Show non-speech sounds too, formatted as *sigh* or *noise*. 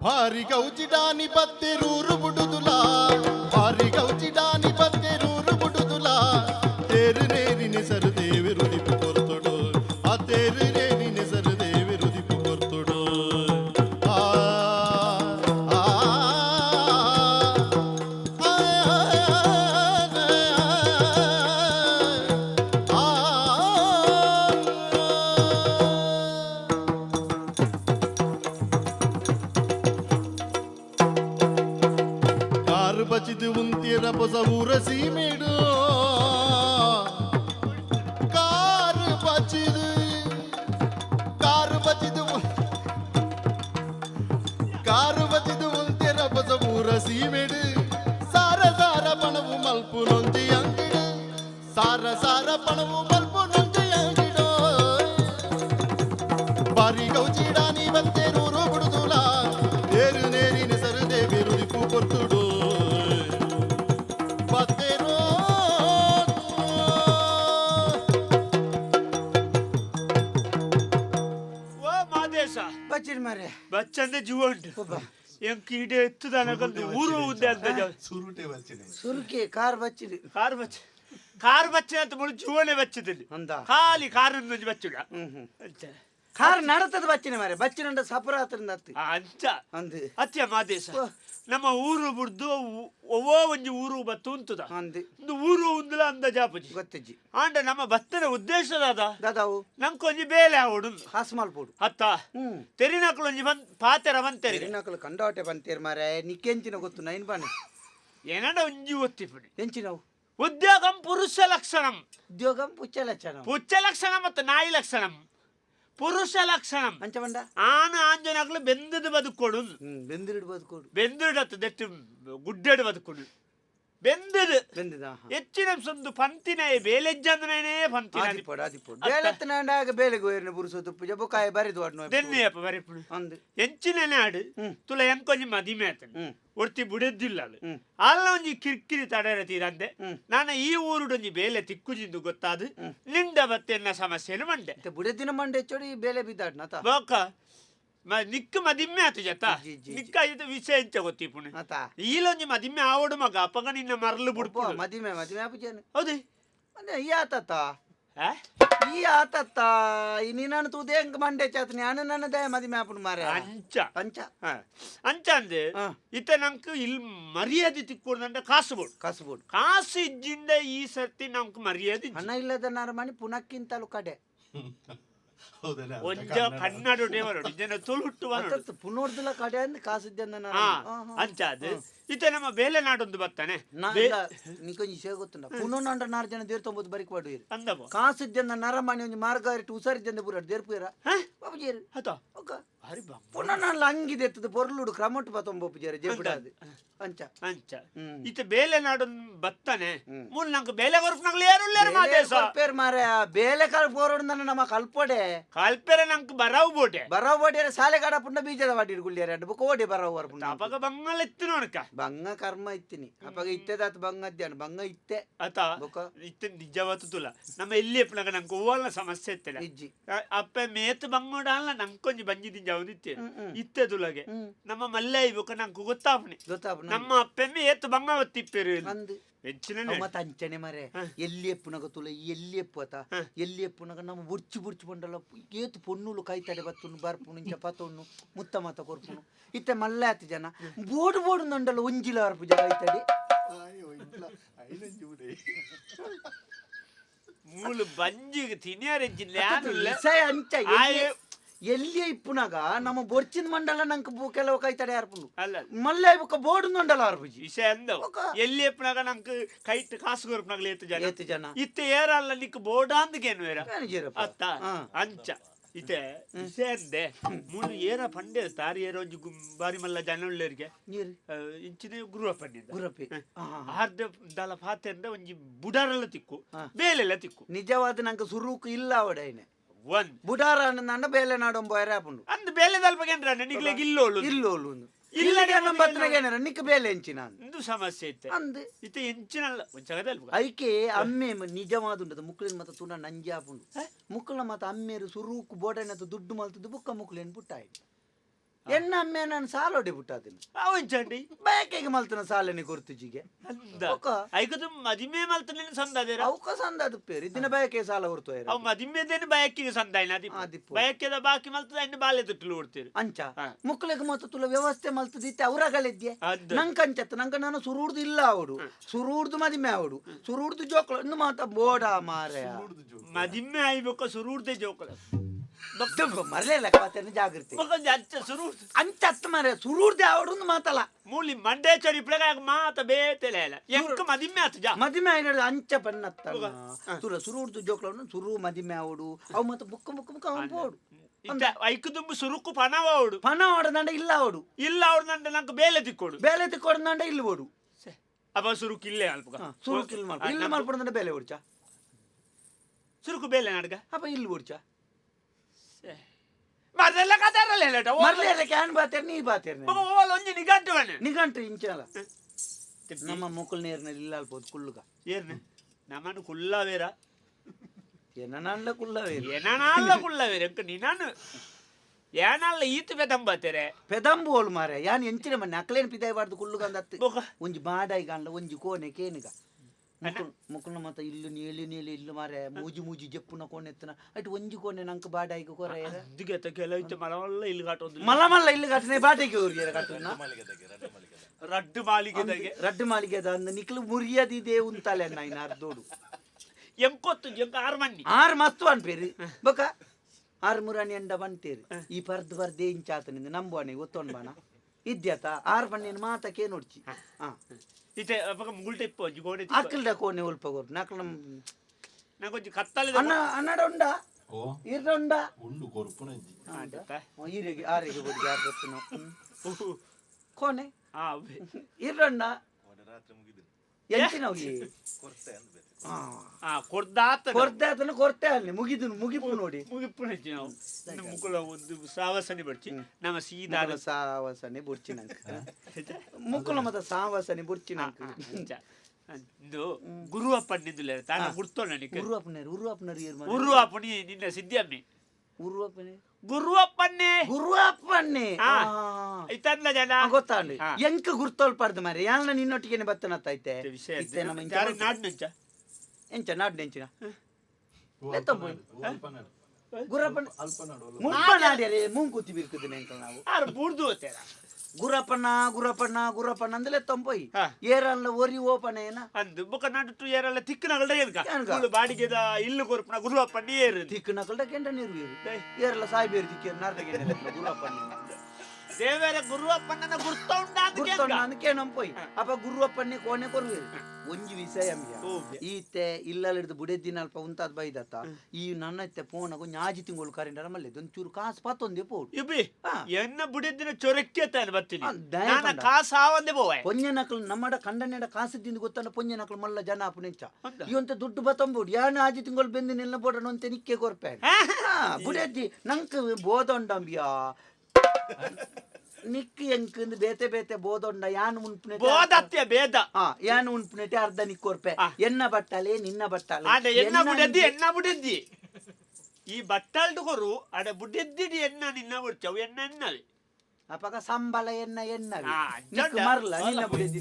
ಭಾರಿ ಗೌಜಿಡಾನಿ ಬತ್ತೆರೂರು ಬುಡುದುಲ ಕಾರು ಬಚಿದು ಉಂತಿರ ಹೊಸ ಊರ ಸೀಮೆಡು ಕಾರು ಬಚಿದು ಕಾರು ಬಚಿದು ಕಾರು ಬಚಿದು ಉಂತಿರ ಹೊಸ ಊರ ಸೀಮೆಡು ಸಾರ ಸಾರ ಪಣವು ಮಲ್ಪು ನೊಂಜಿ ಅಂಗಿಡು ಮಾದೇಶ ಬಚ್ಚಿರಿ ಮಾರೆ ಬಚ್ಚಂದೆ ಜೀವಂಟ್ ಒಬ್ಬ ಎಂಕ್ ಇಡೆ ಎತ್ತುದನಗೊಂದು ಊರು ಉದ್ದೆ ಅಂತ ಜ- ಸುರುಕಿ ಕಾರ್ ಬಚ್ಚಿರಿ ಕಾರ್ ಬಚ್ಚ ಕಾರ್ ಬಚ್ಚ ಅಂತ ಮುಳು ಜೀವನೆ ಬಚ್ಚದಲ್ಲಿ ಅಂದ ಖಾಲಿ ಕಾರನ್ನು ಬಚ್ಚುಡ ಹ್ಮ್ ಹ್ಮ್ ಅಂಚ ಕಾರ್ ನಡತದ ಬಚ್ಚಿನ ಮಾರೆ. ಬಚ್ಚಿನ ಸಪರಾತ್ರಿಂದ ಹತ್ತಿ ಆ, ಅಂಚ. ಅಂದಿ. ಅತ್ಯ ಮಾದೇಶ. ನಮ್ಮ ಊರು ಬಿಡ್ದು ಒವ್ವೋ ಒಂಜಿ ಊರು ಬತ್ತು ಉಂತುದ? ಅಂದಿ. ಒಂದು ಊರು ಉಂದಲ ಅಂದ ಜಾಪಜಿ ಗೊತ್ತಜ್ಜಿ. ಆಂಡ ನಮ್ಮ ಭತ್ತದ ಉದ್ದೇಶದಾದ ದಾದಾವು. ನಂಕೊಂಜಿ ಬೇಲೆ ಆವಡು. ಹಾಸ್ ಪೋಡು. ಅತ್ತ ತೆರಿನಕ್ಲು ಒಂಜಿ ಬಂದ್ ಪಾತೆರ ಬಂತೆರಿಗೆ ಹೆಣ್ಣಾಕಲು ಕಂಡಾಟೆ ಬಂತೇರಿ ಮಾರೆ. ನಿಕ್ಕೆಂಚಿನ ಗೊತ್ತು ನೈನ್ ಬಾನೆ. ಏನಡ ಒಂಜಿ ಒತ್ತಿಪಡಿ ಎಂಚಿನವು? ಉದ್ಯೋಗಂ ಪುರುಷ ಲಕ್ಷಣಂ. ಉದ್ಯೋಗ ಪುಚ್ಚ ಲಕ್ಷಣ. ಪುಚ್ಚ ಲಕ್ಷಣ ಮತ್ತು ನಾಯಿ ಲಕ್ಷಣಂ. ಪುರುಷ ಲಕ್ಷಣಂ ಅಂಚ ಬಂಡ ಆನ ಆಂಜನಗಳು ಬೆಂದದ ಬದುಕೊಡು. ಹ್ಮ್ ಬದುಕೊಡು. ಬದುಕೋಡು ಬೆಂದಿಡತ್ತು ದೆಟ್ಟು ಗುಡ್ಡೆಡು ಬದುಕೊಡು. ಬೆಂದದು. ಬೆಂದದ? ಹೆಚ್ಚಿನ ಸೊಂದು ಪಂತಿನ ಬೇಲೆಜ್ಜಂದನೇ ಪಂತಿನ. ಆದಿಪೋಡು ಆದಿಪೋಡು ಬೇಲೆತ್ತನ ಆಗ ಬೇಲೆಗೆ ಹೋಯ್ರನ ಬುರುಸು ತುಪ್ಪು ಜಬ್ಬುಕಾಯ ಬರಿದು ಆಡ್ನು ದೆನ್ನೆಯಪ್ಪ ಬರಿಪುಡು. ಅಂದು. ಎಂಚಿನ ಆಡು. ತುಲ ಎಂಕೊಂಜಿ ಮದಿಮೆ ಆತನ. ಒಡ್ತಿ ಬುಡೆದ್ದಿಲ್ಲ ಅದು. ಅಲ್ಲ ಒಂಜಿ ಕಿರಿಕಿರಿ ತಡೆರ ತೀರಂದೆ. ನಾನು ಈ ಊರುಡೊಂಜಿ ಬೇಲೆ ತಿಕ್ಕುಜಿಂದು ಗೊತ್ತಾದು. ನಿಂಡ ಬತ್ತೆನ್ನ ಸಮಸ್ಯೆನು ಮಂಡೆ. ಬುಡದಿನ ಮಂಡೆ ಚೋಡಿ ಬೇಲೆ ಬಿದ್ದಾಡ್ನ ಬೋಕ ನಿಕ್ಕ ಮದಿಮ್ಮೆ ಆತು ಜತ. ನಿಕ್ಕ ಇದು ವಿಷಯ ಎಂಚ ಗೊತ್ತಿಪ್ಪುಣೆ ಈಲೊಂಜಿ ಮದಿಮ್ಮೆ ಆವಡು ಮಗ ಅಪ್ಪಗ ನಿನ್ನ ಮರಲು ಬಿಡ್ಪು ಮದಿಮೆ ಮದಿಮೆ ಆಪುಜೇನು ಹೌದು. ಈ ಆತತ್ತ? ಈ ಆತತ್ತ ಈ ನೀನು ತೂದೆ ಹೆಂಗ್ ಮಂಡೆ ಚಾತ್ ನಾನು ನನ್ನದೇ ಮದಿಮೆ ಆಪುಡು ಮಾರೆ ಅಂಚ. ಅಂಚ. ಹ. ಅಂಚ ಅಂದೆ ಹಾ. ಇತ್ತ ನಂಕ್ ಇಲ್ ಮರ್ಯಾದೆ ಕಾಸ ಕಾಸು ಬೋಡು ಕಸ್ಬೋಡು. ಕಾಸು ಇಜ್ಜಿಂದ ಈ ಸರ್ತಿ ನಂಕ್ ಮರ್ಯಾದೆ. ಹಣ ಇಲ್ಲದ ನರಮಣಿ ಪುನಕ್ಕಿಂತಲೂ ಕಡೆ. ಒಂಜ ಕನ್ನಡ. ದೇವರು ಪುನೋರ್ದಿಲ್ಲ ಕಡೆ ಅಂದ್ರೆ ಕಾಸಿದ್ದ ಅದು. ಇತ್ತ ನಮ್ಮ ಬೇಲೆ ನಾಡೊಂದು ಬರ್ತಾನೆ ನಿಕೊಂಜಿ ಶೇ ಗೊತ್ತುಂಡ. ಪುನೋನಂಡ ನಾರು ಜನ ದೇರ್ತೊಂಬತ್ತು ಬರಿಕ್ ಬಾಡು ಅಂದವ. ಕಾಸಿದ್ದ ನರಮಣಿ ಒಂಜಿ ಮಾರ್ಗ ಇಟ್ಟು ಹುಷಾರಿದ್ದ ಪೂರ ದೇರ್ಪುರ ಹ? ಬಾಬುಜೇರು ಬಾ ಪುನಃ ನಾನು ಹಂಗಿದೆ ಎತ್ತದ ಪೊರ್ಲುಡು ಕ್ರಮಟ್ಟು ಪತ್ತೊಂಬಪ್ಪುಜೇರು ಜೇಬಿಡಾದು ಅಂಚ. ಅಂಚ. ಇತ್ತೆ ಬೇಲೆ ನಾಡೊಂದು ಬತ್ತಾನೆ. ಮೂಲ್ ನಂಗೆ ಬೇಲೆ ಕೊರ್ಪನಗ್ಲು ಯಾರು ಲೇರು ಮಾದೇಶ ಕಲ್ಪೇರ್ ಮಾರೆ ಬೇಲೆ ಕಾಲ ಬೋರೋಡ್ ನಮ್ಮ ಕಲ್ಪೊಡೆ. ಕಲ್ಪೇರೆ ನಂಗೆ ಬರಾವ್ ಬೋಟೆ. ಬರಾವ್ ಬೋಟೆ ಸಾಲೆ ಕಾಡ ಪುಂಡ ಬೀಜದ ವಾಡಿರ್ ಗುಳ್ಳಿಯರೆ ಎರಡು ಬುಕ್ ಓಡಿ ಬರಾವ್ ವರ್ ಪುಂಡ ಅಪಗ ಬಂಗಲ್ ಇತ್ತಿನ ಬಂಗ ಕರ್ಮ ಇತ್ತಿನಿ. ಅಪ್ಪಗ ಇತ್ತೆದಾತ ಬಂಗ ಅದ್ಯಾನ ಬಂಗ ಇತ್ತೆ. ಅತ ಬೊಕ. ಇತ್ತ ನಿಜವತ್ತು ತುಲ. ನಮ್ಮ ಎಲ್ಲಿ ಎಪ್ಪನಾಗ ನಂಗೆ ಹೂವಲ್ಲ ಸಮಸ್ಯೆ ಇತ್ತಲ್ಲ. ಇಜ್ಜಿ. ಅಪ್ಪ ಮೇತ್ ಬಂಗೋಡಲ್ಲ ನಂಕೊಂಜಿ ಬಂಜಿ ದಿಂಜ ಅವನಿತ್ತೆ ಇತ್ತೆ. ಹ್ಮ್. ಇತ್ತೆ ತುಲಗೆ. ನಮ್ಮ ಮಲ್ಲೆ ಇವಾಗ ನಂಗೆ ಗೊತ್ತಾಪನೆ. ಗೊತ್ತಾಪ ನಮ್ಮ ಅಪ್ಪೆಮ್ಮೆ ಏತ್ ಬಂಗ ಒತ್ತಿಪ್ಪೇರು. ಅಂದು. ಮತ್ತ ಅಂಚನೆ ಮರೆ. ಎಲ್ಲಿ ಎಪ್ಪುನಗ ತುಲ ಎಲ್ಲಿ ಎಪ್ಪು ಅತ. ಎಲ್ಲಿ ಎಪ್ಪುನಗ ನಮ್ಮ ಬುರ್ಚಿ ಬುರ್ಚಿ ಬಂಡಲ. ಏತು ಪೊನ್ನುಲು ಕೈತಡೆ ಬತ್ತುನು ಬರ್ಪುನು ಇಂಚ ಪತ್ತೊಣ್ಣು ಮುತ್ತ ಮಾತ ಕೊರ್ಪುನು. ಇತ್ತೆ ಮಲ್ಲ ಆತ ಜನ. ಬೋಡು ಬೋಡು ನಂಡಲ ಒಂಜಿಲ ಅರ್ಪು ಜನ ಕೈತಡಿ ಮೂಲು ಬಂಜಿಗೆ ತಿನ್ಯಾರೆಜ್ಜಿಲ್ಲ ಜಿಲ್ಲೆ ಅಂಚ ಆಯ್ ಎಲ್ಲಿ ಇಪ್ಪುನಾಗ ನಮ್ಮ ಬೊರ್ಚಿನ ಮಂಡಲ ನಂಗೆ ಬೂ ಕೆಲವು ಕೈತಡೆ ಅರ್ಪುನು ಅಲ್ಲ ಮಲ್ಲೆ ಬುಕ್ಕ ಬೋರ್ಡ್ ನಂಡಲ ಅರ್ಪುಜಿ ವಿಷಯ ಒಕ. ಎಲ್ಲಿ ಎಪ್ಪನಾಗ ನಂಗೆ ಕೈಟ್ ಕಾಸು ಕೊರ್ಪನಾಗ್ಲಿ ಏತು ಜನ. ಏತು ಜನ. ಇತ್ತೆ ಏರಲ್ಲ ನಿಕ್ ಬೋರ್ಡ್ ಏರ ಮ್ಯಾನೇಜರಪ್ಪ. ಅತ್ತ. ಅಂಚ. ಇತ್ತೆ ವಿಷಯ ಅಂದೆ. ಮೂಲು ಏರ ಪಂಡೆ ತಾರಿ ಏರೋ ಬಾರಿ ಮಲ್ಲ ಜನಳ್ಳೇರಿಗೆ ನೀರು ಇಂಚಿನ ಗುರುವ ಪಂಡೆ ಗುರಪಿ. ಆರ್ದ ದಲ ಪಾತೆ ಅಂದ್ರೆ ಒಂಜಿ ಬುಡಾರಲ್ಲ ತಿಕ್ಕು. ಬೇಲೆಲ್ಲ ತಿಕ್ಕು. ನಿಜವಾದ ನಂಗೆ ಸುರುಕು ಇಲ್ಲ ಅವಡೈನೆ ಒಂದ್ ಬುಡಾರ ನನ್ನ ಬೇಲೆ ನಾಡೊಂಬ ಆಪುಂಡು ಅಂದ್ ಬೇಲೆ ದಲ್ಪ ಏನ್ರ ನಿಗ್ಲೆ ಇಲ್ಲೋಳು ಇಲ್ಲೋಲು ಇಲ್ಲ ಇಲ್ಲ ನಮ್ಮ ನಿಕ್ ಬೇಲೆ ಎಂಚಿನ ಇಂದು ಸಮಸ್ಯೆ ಇತ್ತೆ. ಅಂದ್. ಇತ್ತೆ ಎಂಚಿನಲ್ಲ ಒಂಚಗದಲ್ಪ ಐಕೆ ಅಮ್ಮೆ ನಿಜವಾದುಂಡದ ಮುಕ್ಳಿನ ಮತ ತುನ ನಂಜಿ ಆಪುಂಡು ಮುಕ್ಕಳ ಮತ ಅಮ್ಮೇರು ಸುರುಕು ಬೋಡನ ದುಡ್ಡು ಮಲ್ತದ್ದು ಬುಕ್ಕ ಮುಕ್ಳೇನ್ ಪುಟ್ಟಾಯಿ ಎನ್ನ ನನ್ ಸಾಲ ಹೊಡಿ ಬಿಟ್ಟಾದಿನ ಅವಂಚಂಡಿ ಬೇಕೆಗೆ ಮಲ್ತನ ಸಾಲನೆ ಗುರುತುಜಿಗೆ ಜಿಗೆ. ಒಕ್ಕ. ಐಕದು ಮದಿಮೆ ಮಲ್ತನ ಸಂದದೇರ ಅವಕ ಸಂದಾದು ಪೇರು. ಇದಿನ ಬೇಕೆ ಸಾಲ ಹೊರತು ಅವ್ ಮದಿಮೆದೇನು ಬಯಕಿಗೆ ಸಂದಾಯಿನ ಆ, ಅದಿ ದಿಪ್ಪು. ಬಯಕೆದ ಬಾಕಿ ಮಲ್ತದ ಇನ್ನು ಬಾಲೆ ತುಟ್ಟಲು ಓಡ್ತೀರಿ ಅಂಚ. ಮುಕ್ಕಳಿಗೆ ಮತ್ತು ತುಲ ವ್ಯವಸ್ಥೆ ಮಲ್ತದಿತ್ತೆ ಅವರಗಳಿದ್ಯೆ. ಅದ್. ನಂಗೆ ನಾನು ಸುರೂಡ್ದು ಇಲ್ಲ ಅವಡು. ಸುರೂಡ್ದು ಮದಿಮೆ ಅವಡು. ಸುರೂಡ್ದು ಜೋಕಳ. ಇನ್ನು ಮಾತ ಬೋಡ ಮಾರ ಮದಿಮೆ ಆಯ್ಬೇಕು ಸುರೂಡ್ದೆ ಜೋಕಲ ಮರಲೇ ಕವತೇನೆ ಜಾಗೃತಿ ಅಚ್ಚ ಅಂಚ ಅಂಚತ್ತ ಮರೆ ಸುರೂಡ್ದೆ ಅವಡು ಮಾತಲ್ಲ. ಮೂಲಿ ಮಂಡೆ ಚರಿ ಪ್ಲಗಾಗ ಮಾತ ಬೇತೆಲೆ ಇಲ್ಲ ಎಂಕ ಮದಿಮೆ ಆತ ಜಾ. ಮದಿಮೆ ಆಗಿರೋದು ಅಂಚ ಪನ್ನತ್ತ. ಸುರ ಸುರೂಡ್ದು ಜೋಕ್ಳವನ್ನು ಸುರು ಮದಿಮೆ ಅವಡು ಅವು ಮತ್ತೆ ಬುಕ್ಕ ಬುಕ್ಕ ಬುಕ್ಕ ಅವನು ಬೋಡು ಇತ್ತ ಐಕು ತುಂಬು ಸುರುಕು ಪಣವ ಅವಡು ಪಣ ಹೊಡೆದಂಡ ಇಲ್ಲ ಅವಡು ಇಲ್ಲ ನಂಡ ನಂಗೆ ಬೇಲೆ ತಿಕ್ಕೊಡು. ಬೇಲೆ ತಿಕ್ಕೊಡ್ದಂಡ ಇಲ್ಲಿ ಓಡು. ಅವ ಸುರುಕು ಇಲ್ಲೇ ಅಲ್ಪ. ಸುರುಕು ಇಲ್ಲಿ ಮಾಡ್ಕೊ ಇಲ್ಲಿ ಮಾಡ್ಕೊಡ್ದಂಡ ಬೇಲೆ ಓಡ್ಚ? ಸುರುಕು ಬೇಲೆ ನಡ್ಗ? ಅಪ್ಪ ಇಲ್ಲಿ ಓಡ್ಚ? ಮರೆಲ್ಲ ಕದಾರಲ್ಲ ಹೇಳಟ ಮರ್ಲಿ ಕ್ಯಾನ್ ಬಾತೇರ್ ನೀ ಬಾತೇರ್ ಓಲ್ ಒಂಜಿ ನಿಗಂಟವನೆ ನಿಗಂಟ್ರಿ ಇಂಚಲ ನಮ್ಮ ಮುಕ್ಕಲ್ ನೇರ್ನಲ್ಲಿ ಇಲ್ಲ ಅಲ್ಬೋದು ಕುಳ್ಳುಗ ಏರ್ನೆ ನಮ್ಮನ್ನು ಕುಲ್ಲವೇರ ಏನಲ್ಲ ಕುಲ್ಲವೇ ಏನಲ್ಲ ಕುಲ್ಲವೇರ ಎಂಕ ನೀನಾನು ಏನಲ್ಲ ಈತ ಬೆದಂಬತ್ತೇರೆ ಪೆದಂಬು ಓಲು ಮಾರೆ ಯಾನ್ ಎಂಚಿನ ಮನೆ ಅಕ್ಲೇನ್ ಪಿದಾಯ್ ಬಾರ್ದು ಕುಳ್ಳುಗ ಅಂದತ್ತು ಬೊಕ ಒಂಜಿ ಬಾಡಾಯಿ ಕಾಣ್ಲ ಒಂಜಿ ಕೋಣೆ ಕೇನಿಗ ಮುಕ್ಕುಲ್ ಮತ್ತ ಇಲ್ಲು ನೀಲಿ ನೀಲಿ ಇಲ್ಲು ಮಾರೆ ಮೂಜಿ ಮೂಜಿ ಜಪ್ಪುನ ಕೋಣೆ ಎತ್ತನ. ಅಟ್ ಒಂಜಿ ಕೋಣೆ ನಂಕ ಬಾಡಾಯಿಗೆ ಕೊರ ಅದ್ದಿಗೆ ಕೆಲವಿತ್ತು ಮಲ್ಲ ಇಲ್ಲಿ ಕಾಟೋದು ಮಲ್ಲ ಮಲ್ಲ ಇಲ್ಲಿ ಕಾಟನೆ ಬಾಟೆಗೆ ಊರಿಗೆ ಕಟ್ಟನ ರಡ್ಡು ಮಾಲಿಗೆದಾಗೆ ರಡ್ಡು ಮಾಲಿಗೆದ ಅಂದ ನಿಕ್ಲು ಮುರಿಯದಿದೆ ಉಂತಾಲೆ ನಾಯಿನ ಅರ್ಧೋಡು ಎಂಕೊತ್ತು ಎಂಕ ಆರು ಮಣ್ಣಿ ಆರು ಮಸ್ತು ಅನ್ಪೇರಿ. ಬೊಕ? ಆರು ಮುರಾಣಿ ಎಂಡ ಬಂತೇರಿ. ಈ ಪರ್ದ್ ಬರ್ದೆ ಇಂಚಾತನಿಂದ ನಂಬುವಣೆ ಗೊತ್ತೊಂಡ್ ಬಾಣ ಇದ್ಯಾತ? ಆರು ಬಣ್ಣಿನ ಕೇ ನೋಡ್ಚಿ ಹಾ. ಇತ್ತೆ ಅವಾಗ ಮುಗುಳ್ಟೆ ಇಪ್ಪ ಒಂಜಿ ಗೋಡೆ ಅಕ್ಕಲ್ದ ಕೋಣೆ ಉಲ್ಪ ಗೊರ್ ನಕ್ಲ ನಂಗೊಂಜಿ ಕತ್ತಲೆ ಅನ್ನ ಅನ್ನಡ ಉಂಡ ಓ ಇರ್ರ ಉಂಡ ಉಂಡು ಕೊರುಪುನ ಈರಿಗೆ ಆರಿಗೆ ಬುಡಿ ಯಾರು ಗೊತ್ತು ನಾವು ಕೋಣೆ ಹಾ ರಾತ್ರಿ ಎಂಚಿನ ಹಾ ಕೊಡ್ದಾತ ಕೊರ್ತೆ ಅದನ್ನ ಕೊರ್ತೆ ಅಲ್ಲಿ ಮುಗಿದು ಮುಗಿಪು ನೋಡಿ. ಮುಗಿಪು ಹೆಚ್ಚಿ ನಾವು. ಮುಕುಲ ಮುಗುಳ ಒಂದು ಸಾವಸನೆ ಬರ್ಚಿ ನಮ್ಮ ಸೀದಾ ಮುಕ್ಕುಲ ಸಾವಸನೆ ಬುರ್ಚಿನಂಕ *laughs* *laughs* ಮುಕುಲ ಮತ ಸಾವಸನೆ ಬುರ್ಚಿನಂಕ ಇದು ಗುರು ಅಪ್ಪನಿದ್ದುಲೆ ತಾನ ಗುರ್ತೋಣ ನಿಕ್ಕೆ ಗುರು ಅಪ್ಪನ ಉರು ಅಪ್ಪನ ಏರ್ ಗುರು ಅಪ್ಪನಿ ನಿನ್ನ ಸಿದ್ಧಿಯಮ್ಮಿ ಉರು ಅಪ್ಪನೆ ಗುರು ಅಪ್ಪನ್ನೇ ಗುರು ಅಪ್ಪನ್ನೇ ಹಾ. ಆ. ಇತ್ತಂದ ಜನ ಗೊತ್ತಾಂಡಿ ಹಾ. ಎಂಕ ಗುರ್ತೋಲ್ಪಾರ್ದು ಮಾರಿ ಯಾನ ನಿನ್ನೊಟ್ಟಿಗೆ ಬತ್ತನತ್ತೈತೆ ಇದು ವಿಷಯ ಇತ್ತೆ ನಮ್ಮ ಇಂಚ. ಯಾರು ನಾಡ್ ನಂಚ? ಎಂಚ ನಾಡ್ ನಾಡು. ಗುರಪ್ಪನ ಅಲ್ಪ ನಾಡು. ನಾಡ್ಯಾರೆ ಬಿರ್ಕುದಿನ ನಾವು. ಯಾರು ಹೋಗ್ತಾರ? ಗುರಪ್ಪನ ಗುರಪ್ಪನ ಗುರಪ್ಪನ ಅಂದಲೆ ತೊಂಪೊಯ್ ಹಾ. ಏರಲ್ಲ ಒರಿ ಓಪನ ಏನ ಅಂದು ಬೊಕ ನಾಡು ಏರೆಲ್ಲ ತಿಕ್ಕನಗಳ್ದ ಏನ್ಕ ಏನ್ಕ? ಇವ್ಳು ಬಾಡಿಗೆದ ಇಲ್ಲು ಕೊರ್ಪನ ಗುರು ಅಪ್ಪನಿ ಏರು ತಿಕ್ಕನ ಕಲ್ದ ಕೆಂಡ ನೀರು ಏರಲ್ಲ ಸಾಯ್ಬೇರು ತಿಕ್ಕೇರು ನಾರ್ದಗೆ ಗುರಪ್ಪನ ದೇವರ ಗುರು ಅಪ್ಪನ ಗುರ್ತ ಗುರ್ತೊಂಡ ಅಂದಕ್ಕೆ ನಂಪೊಯ್. ಅಪ್ಪ ಗುರುವಪ್ಪನ್ನೇ ಕೋಣೆ ಕೊರುವೆ ಒಂಜಿ ವಿಷಯ ಈತೆ ಇಲ್ಲಲ್ಲಿಡ್ದು ಬುಡೆದ್ದಿನ ಅಲ್ಪ ಉಂತಾದ್ ಬೈದತ್ತ. ಈ ನನ್ನ ಇತ್ತೆ ಪೋನ ಕೊಂಚ ಆಜಿ ತಿಂಗಳು ಕರೆಂಡರ ಮಲ್ಲೆ ಒಂಚೂರು ಕಾಸು ಪಾತೊಂದೆ ಪೋಡು. ಇಬ್ಬಿ. ಎನ್ನ ಬುಡೆದ್ದಿನ ಚೊರಕ್ಕೆ ತಾನೆ ಬರ್ತೀನಿ. ಕಾಸು ಆವಂದೆ ಬೋವೆ ಪೊಂಜ ನಕಲು ನಮ್ಮಡ ಕಂಡನೆಡ ಕಾಸದಿಂದ ಗೊತ್ತಲ್ಲ ಪೊಂಜ ನಕಲು ಮಲ್ಲ ಜನ ಅಪುನೆಂಚ ಹೌದಾ? ಇವಂತ ದುಡ್ಡು ಬತ್ತಂಬೋಡು ಯಾನ ಆಜಿ ತಿಂಗಳು ಬೆಂದು ನಿಲ್ಲ ಬೋಡಣ ಅಂತ ನಿಕ್ಕೆ ಕೊರ್ಪೆ. ಬುಡೆದ್ದಿ ನಂಕ ಬೋದೊಂಡಂಬಿಯಾ ನಿಕ್ಕಿ ಎಂಕಂದ್ ಬೇತೆ ಬೇತೆ ಬೋದೊಂಡ ಯಾನ್ ಬೋದತ್ತೆ ಬೇದ ಆ ಯಾನ್ ಉನ್ಪುನೆಟೆ ಅರ್ಧ ನಿಕ್ಕೋರ್ಪೆ. ಎನ್ನ ಬಟ್ಟಲೆ ನಿನ್ನ ಬಟ್ಟಲೆ. ಎನ್ನ ಬುಡಿದ್ದಿ ಎನ್ನ ಬುಡದ್ದಿ ಈ ಬಟ್ಟಾಲ್ದು ಕೊರು ಅಡೆ ಬುಡದ್ದಿಡಿ ಎನ್ನ ನಿನ್ನ ಬುಡ್ಚವು ಎನ್ನ ಎನ್ನವೆ ಅಪಗ ಸಂಬಳ ಎನ್ನ ಎನ್ನ ಮರ್ಲ ನಿನ್ನ ಬುಡೆದ್ದಿ